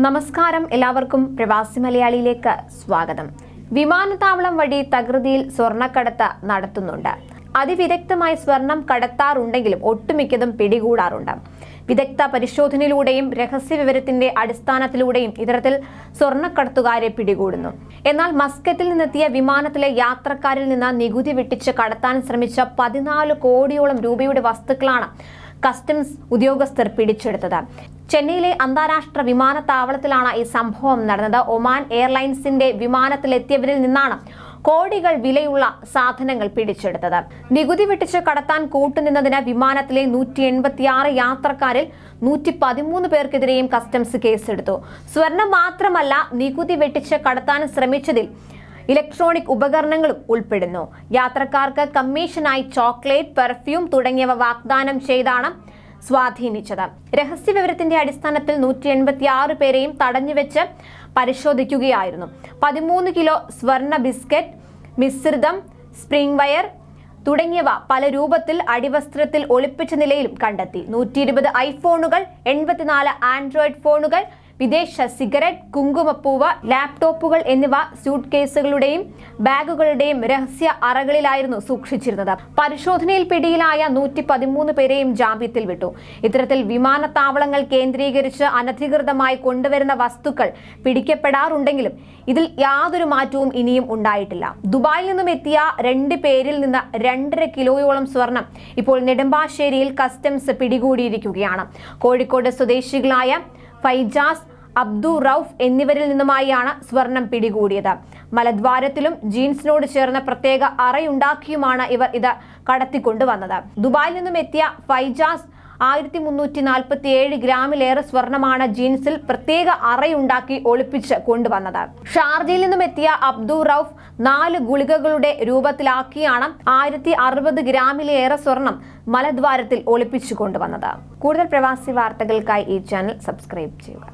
നമസ്കാരം എല്ലാവർക്കും പ്രവാസി മലയാളിയിലേക്ക് സ്വാഗതം. വിമാനത്താവളം വഴി തകൃതിയിൽ സ്വർണക്കടത്ത് നടത്തുന്നുണ്ട്. അതിവിദഗ്ധമായി സ്വർണം കടത്താറുണ്ടെങ്കിലും ഒട്ടുമിക്കതും പിടികൂടാറുണ്ട്. വിദഗ്ധ പരിശോധനയിലൂടെയും രഹസ്യ വിവരത്തിന്റെ അടിസ്ഥാനത്തിലൂടെയും ഇത്തരത്തിൽ സ്വർണക്കടത്തുകാരെ പിടികൂടുന്നു. എന്നാൽ മസ്കറ്റിൽ നിന്നെത്തിയ വിമാനത്തിലെ യാത്രക്കാരിൽ നിന്ന് നികുതി വെട്ടിച്ച് കടത്താൻ ശ്രമിച്ച പതിനാല് കോടിയോളം രൂപയുടെ വസ്തുക്കളാണ് കസ്റ്റംസ് ഉദ്യോഗസ്ഥർ പിടിച്ചെടുത്തത്. ചെന്നൈയിലെ അന്താരാഷ്ട്ര വിമാനത്താവളത്തിലാണ് ഈ സംഭവം നടന്നത്. ഒമാൻ എയർലൈൻസിന്റെ വിമാനത്തിലെത്തിയവരിൽ നിന്നാണ് കോടികൾ വിലയുള്ള സാധനങ്ങൾ പിടിച്ചെടുത്തത്. നികുതി വെട്ടിച്ച് കടത്താൻ കൂട്ടുനിന്നതിന് വിമാനത്തിലെ നൂറ്റി എൺപത്തിയാറ് യാത്രക്കാരിൽ നൂറ്റി പതിമൂന്ന് പേർക്കെതിരെയും കസ്റ്റംസ് കേസെടുത്തു. സ്വർണം മാത്രമല്ല നികുതി വെട്ടിച്ച് കടത്താൻ ശ്രമിച്ചതിൽ ഇലക്ട്രോണിക് ഉപകരണങ്ങളും ഉൾപ്പെടുന്നു. യാത്രക്കാർക്ക് കമ്മീഷനായി ചോക്ലേറ്റ് പെർഫ്യൂം തുടങ്ങിയവ വാഗ്ദാനം ചെയ്താണ് സ്വാധീനിച്ചത്. രഹസ്യവിവരത്തിന്റെ അടിസ്ഥാനത്തിൽ നൂറ്റി എൺപത്തി ആറ് പേരെയും തടഞ്ഞുവെച്ച് പരിശോധിക്കുകയായിരുന്നു. പതിമൂന്ന് കിലോ സ്വർണ ബിസ്ക്കറ്റ് മിശ്രിതം സ്പ്രിംഗ് വയർ തുടങ്ങിയവ പല രൂപത്തിൽ അടിവസ്ത്രത്തിൽ ഒളിപ്പിച്ച നിലയിലും കണ്ടെത്തി. നൂറ്റി ഇരുപത് ഐഫോണുകൾ എൺപത്തിനാല് ആൻഡ്രോയിഡ് ഫോണുകൾ വിദേശ സിഗരറ്റ് കുങ്കുമപ്പൂവ് ലാപ്ടോപ്പുകൾ എന്നിവ സ്യൂട്ട് കേസുകളുടെയും ബാഗുകളുടെയും രഹസ്യ അറകളിലായിരുന്നു സൂക്ഷിച്ചിരുന്നത്. പരിശോധനയിൽ പിടിയിലായ നൂറ്റി പതിമൂന്ന് പേരെയും ജാമ്യത്തിൽ വിട്ടു. ഇത്തരത്തിൽ വിമാനത്താവളങ്ങൾ കേന്ദ്രീകരിച്ച് അനധികൃതമായി കൊണ്ടുവരുന്ന വസ്തുക്കൾ പിടിക്കപ്പെടാറുണ്ടെങ്കിലും ഇതിൽ യാതൊരു മാറ്റവും ഇനിയും ഉണ്ടായിട്ടില്ല. ദുബായിൽ നിന്നും എത്തിയ രണ്ട് പേരിൽ നിന്ന് രണ്ടര കിലോയോളം സ്വർണം ഇപ്പോൾ നെടുമ്പാശ്ശേരിയിൽ കസ്റ്റംസ് പിടികൂടിയിരിക്കുകയാണ്. കോഴിക്കോട് സ്വദേശികളായ ഫൈജാസ് അബ്ദു റൌഫ് എന്നിവരിൽ നിന്നുമായാണ് സ്വർണം പിടികൂടിയത്. മലദ്വാരത്തിലും ജീൻസിനോട് ചേർന്ന പ്രത്യേക അറയുണ്ടാക്കിയുമാണ് ഇവർ ഇത് കടത്തിക്കൊണ്ടുവന്നത്. ദുബായിൽ നിന്നും എത്തിയ ഫൈജാസ് ആയിരത്തി മുന്നൂറ്റി നാൽപ്പത്തി ഏഴ് ഗ്രാമിലേറെ സ്വർണമാണ് ജീൻസിൽ പ്രത്യേക അറയുണ്ടാക്കി ഒളിപ്പിച്ച് കൊണ്ടുവന്നത്. ഷാർജയിൽ നിന്നും എത്തിയ അബ്ദു റൌഫ് നാല് ഗുളികകളുടെ രൂപത്തിലാക്കിയാണ് ആയിരത്തി അറുപത് ഗ്രാമിലേറെ സ്വർണം മലദ്വാരത്തിൽ ഒളിപ്പിച്ചു കൊണ്ടുവന്നത്. കൂടുതൽ പ്രവാസി വാർത്തകൾക്കായി ഈ ചാനൽ സബ്സ്ക്രൈബ് ചെയ്യുക.